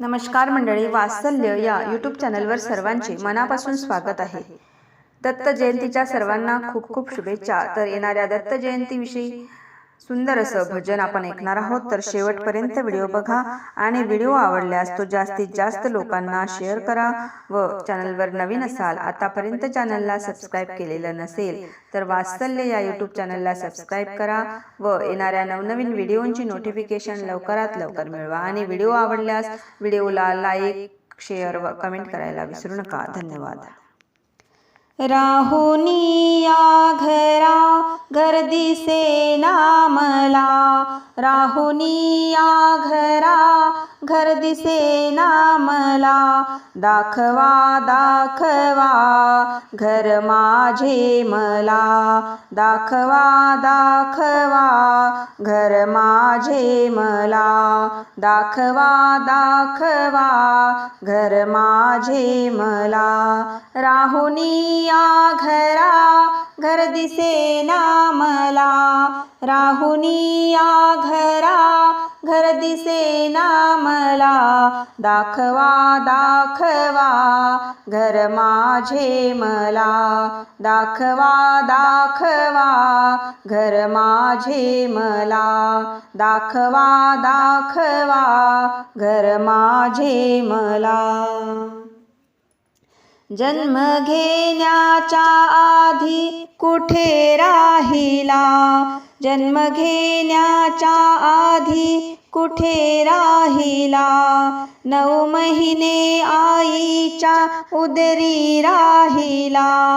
नमस्कार मंडळी वात्सल्य या यूट्यूब चॅनलवर सर्वांचे मनापासून स्वागत आहे. दत्त जयंतीच्या सर्वांना खूप खूप शुभेच्छा. तर येणाऱ्या दत्त जयंतीविषयी सुंदर असं भजन आपण ऐकणार आहोत तर शेवटपर्यंत व्हिडिओ बघा आणि व्हिडिओ आवडल्यास तो जास्तीत जास्त लोकांना शेअर करा व चॅनलवर नवीन असाल आतापर्यंत चॅनलला सबस्क्राईब केलेलं नसेल तर वात्सल्य या यूट्यूब चॅनलला सबस्क्राईब करा व येणाऱ्या नवनवीन व्हिडिओंची नोटिफिकेशन लवकरात लवकर मिळवा. आणि व्हिडिओ आवडल्यास व्हिडिओला लाईक शेअर व कमेंट करायला विसरू नका. धन्यवाद. राहुनिया घरा घर मला राहुनी राहुनिया घरा घर दिसे नामला. दाखवा दाखवा घर माझे मला. दाखवा दाखवा घर माझे मला. दाखवा दाखवा घर माझे मला. राहुनिया घर घर दिसे नामला राहुनिया घरा घर दिसे नामला दाखवा दाखवा घर माझे मला दाखवा दाखवा घर माझे मला दाखवा दाखवा घर माझे मला. जन्म घेण्याच्या आधी कुठे राहिला? जन्म घेण्याच्या आधी कुठे राहिला? नऊ महिने आईच्या उदरी राहिला.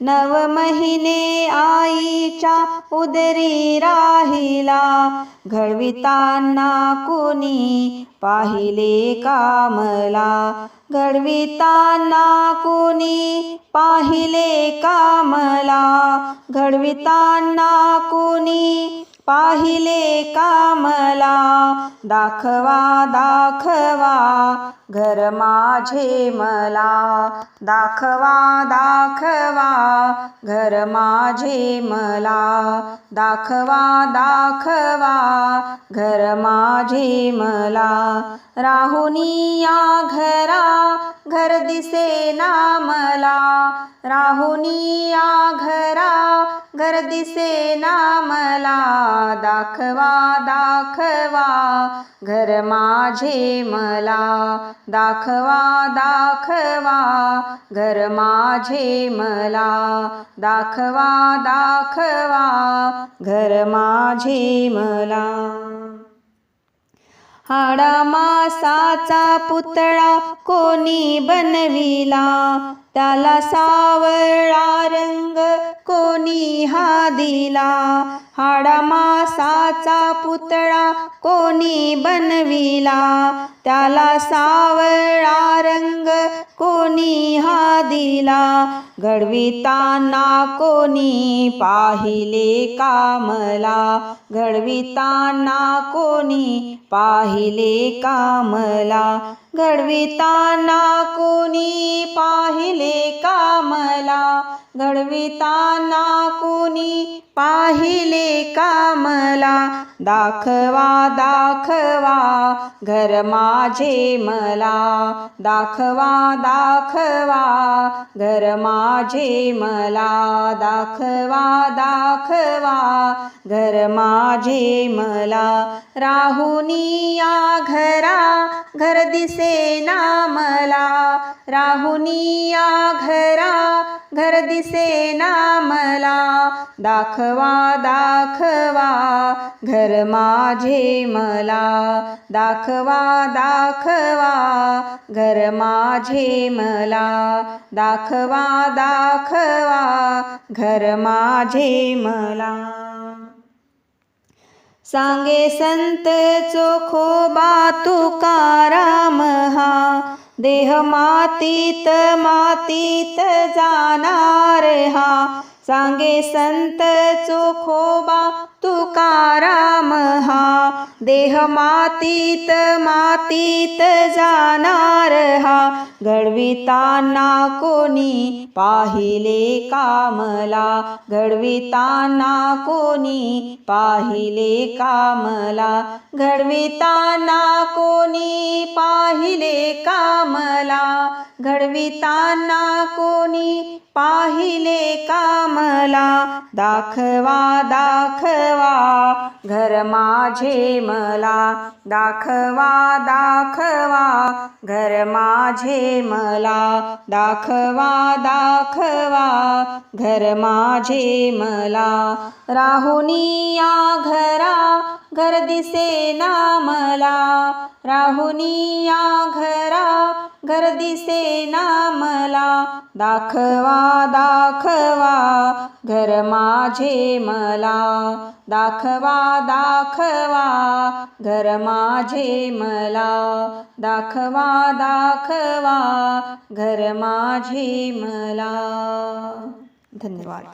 नव महिने आईच्या उदरी राहिला. घडविताना कोणी पाहिले कामला? घडविताना कोणी पाहिले कामला? घडविताना कोणी पाहिले कामला? दाखवा दाखवा घर माझे मला. दाखवा दाखवा घर माझे मला. दाखवा दाखवा घर माझे मला. राहुनी या घरा घर दिसे राहुनी या घरा घर दिसे नामला दाखवा दाखवा. घर माझे मला दाखवा दाखवा. घर माझे मला दाखवा दाखवा. घर माझे मला हाडा मासाचा पुतळा कोणी बनविला? त्याला सावळा रंग कोणी हा दिला हाडा मासाचा पुतळा कोणी बनविला? त्याला सावळा रंग कोणी हा दिला. घडविताना कोणी पाहिले कामला घडविताना कोणी पाहिले कामला घडविताना कोणी पाहिले कामला घडविताना कोणी पाहिले कामला दाखवा दाखवा घर माझे मला. दाखवा दाखवा घर माझे मला दाखवा दाखवा. घर माझे मला राहुनिया घरा घर दिसे राहुनी राहुनिया घरा घर दिसे नामला दाखवा दाखवा. घर माझे मला दाखवा दाखवा. घर माझे मला दाखवा दाखवा घर माझे मला. सांगे संत चोखोबा तुकाराम हा. देह मातीत मातीत जाणार हा. सांगे संत चोखोबा तुकाराम हा. देह मातीत मातीत जाणार हा. घडविताना कोणी पाहिले कामला? घडविताना कोणी पाहिले कामला? घडविताना कोणी पाहिले कामला? घडविताना कोणी पाहिले कामला दाखवा दाखवा घर माझे मला दाखवा दाखवा घर माझे मला दाखवा दाखवा घर माझे मला. राहुनी या घरा घर दिसे ना मला. राहुनी या घरा घर दिसे ना मला दाखवा दाखवा घर माझे मला. दाखवा दाखवा घर माझे मला. दाखवा दाखवा घर माझे मला. धन्यवाद.